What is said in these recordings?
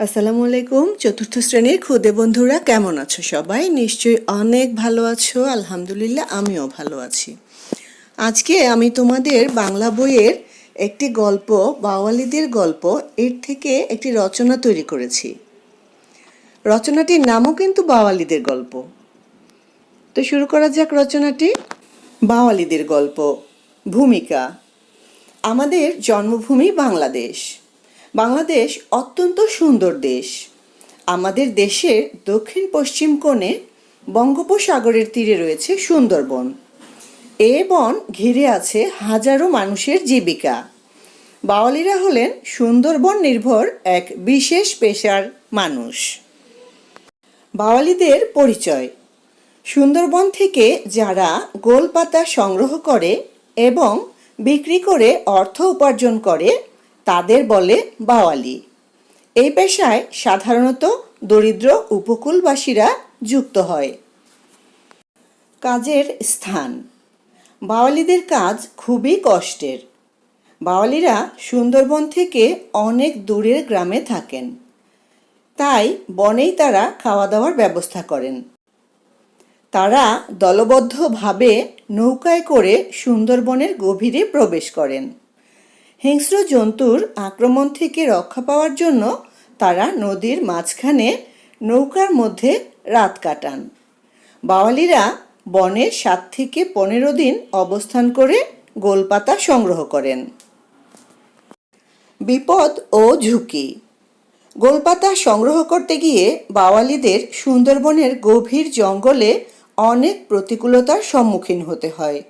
আসসালামু আলাইকুম। চতুর্থ শ্রেণির খুদে বন্ধুরা, কেমন আছো সবাই? নিশ্চয়ই অনেক ভালো আছো। আলহামদুলিল্লাহ, আমিও ভালো আছি। আজকে আমি তোমাদের বাংলা বইয়ের একটি গল্প, বাওয়ালিদের গল্প, এর থেকে একটি রচনা তৈরি করেছি। রচনাটির নামও কিন্তু বাওয়ালিদের গল্প। তো শুরু করা যাক রচনাটি। বাওয়ালিদের গল্প, ভূমিকা। আমাদের জন্মভূমি বাংলাদেশ। বাংলাদেশ অত্যন্ত সুন্দর দেশ। আমাদের দেশের দক্ষিণ পশ্চিম কোণে বঙ্গোপসাগরের তীরে রয়েছে সুন্দরবন। এ বন ঘিরে আছে হাজারো মানুষের জীবিকা। বাওয়ালিরা হলেন সুন্দরবন নির্ভর এক বিশেষ পেশার মানুষ। বাওয়ালিদের পরিচয়। সুন্দরবন থেকে যারা গোলপাতা সংগ্রহ করে এবং বিক্রি করে অর্থ উপার্জন করে তাদের বলে বাওয়ালি। এই পেশায় সাধারণত দরিদ্র উপকূলবাসীরা যুক্ত হয়। কাজের স্থান। বাওয়ালিদের কাজ খুবই কষ্টের। বাওয়ালিরা সুন্দরবন থেকে অনেক দূরের গ্রামে থাকেন। তাই বনেই তারা খাওয়া দাওয়ার ব্যবস্থা করেন। তারা দলবদ্ধভাবে নৌকায় করে সুন্দরবনের গভীরে প্রবেশ করেন। হিংস্র জন্তুর আক্রমণ থেকে রক্ষা পাওয়ার জন্য তারা নদীর মাঝখানে নৌকার মধ্যে রাত কাটান। বাওয়ালিরা বনের সাত থেকে পনেরো দিন অবস্থান করে গোলপাতা সংগ্রহ করেন। বিপদ ও ঝুঁকি। গোলপাতা সংগ্রহ করতে গিয়ে বাওয়ালিদের সুন্দরবনের গভীর জঙ্গলে অনেক প্রতিকূলতার সম্মুখীন হতে হয়।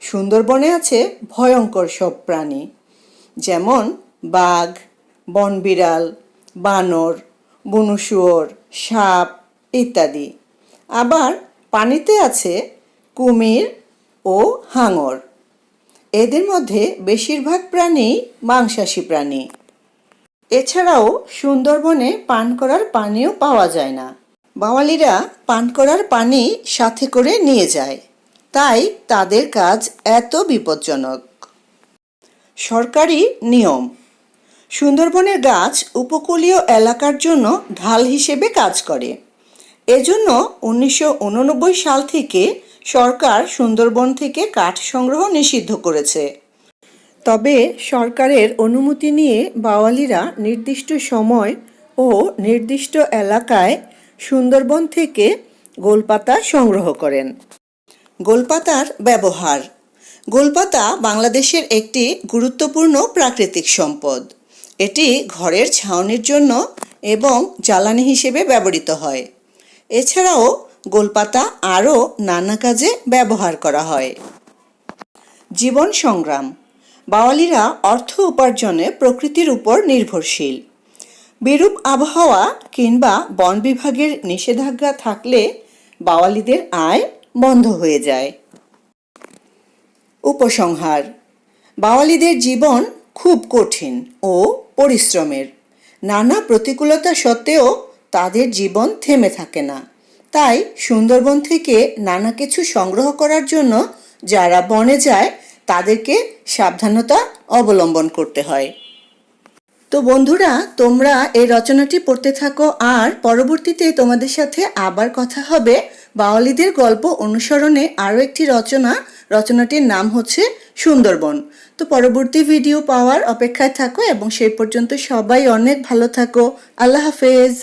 সুন্দরবনে আছে ভয়ঙ্কর সব প্রাণী। যেমন বাঘ, বনবিড়াল, বানর বুনুশুয়োর সাপ ইত্যাদি। আবার পানিতে আছে কুমির ও হাঙর। এদের মধ্যে বেশিরভাগ প্রাণী মাংসাশী প্রাণী। এছাড়াও সুন্দরবনে পান করার পানিও পাওয়া যায় না। বাওয়ালিরা পান করার পানি সাথে করে নিয়ে যায়। তাই তাদের কাজ এত বিপজ্জনক। সরকারি নিয়ম। সুন্দরবনের গাছ উপকূলীয় এলাকার জন্য ঢাল হিসেবে কাজ করে। এজন্য উনিশশো উননব্বই সাল থেকে সরকার সুন্দরবন থেকে কাঠ সংগ্রহ নিষিদ্ধ করেছে। তবে সরকারের অনুমতি নিয়ে বাওয়ালিরা নির্দিষ্ট সময় ও নির্দিষ্ট এলাকায় সুন্দরবন থেকে গোলপাতা সংগ্রহ করেন। গোলপাতার ব্যবহার গোলপাতা বাংলাদেশের একটি গুরুত্বপূর্ণ প্রাকৃতিক সম্পদ। এটি ঘরের ছাউনির জন্য এবং জ্বালানি হিসেবে ব্যবহৃত হয়। এছাড়াও গোলপাতা আরও নানা কাজে ব্যবহার করা হয়। জীবন সংগ্রাম। বাওয়ালিরা অর্থ উপার্জনে প্রকৃতির উপর নির্ভরশীল। বিরূপ আবহাওয়া কিংবা বন বিভাগের নিষেধাজ্ঞা থাকলে বাওয়ালিদের আয় বন্ধ হয়ে যায়। উপসংহার। বাওয়ালিদের জীবন খুব কঠিন ও পরিশ্রমের। নানা প্রতিকূলতা সত্ত্বেও তাদের জীবন থেমে থাকে না। তাই সুন্দরবন থেকে নানা কিছু সংগ্রহ করার জন্য যারা বনে যায়, তাদেরকে সাবধানতা অবলম্বন করতে হয়। তো বন্ধুরা, তোমরা এই রচনাটি পড়তে থাকো আর পরবর্তীতে তোমাদের সাথে আবার কথা হবে বাওয়ালিদের গল্প অনুসরণে আরও একটি রচনা রচনাটির নাম হচ্ছে সুন্দরবন। তো পরবর্তী ভিডিও পাওয়ার অপেক্ষায় থাকো এবং সেই পর্যন্ত সবাই অনেক ভালো থাকো। আল্লাহ হাফেজ।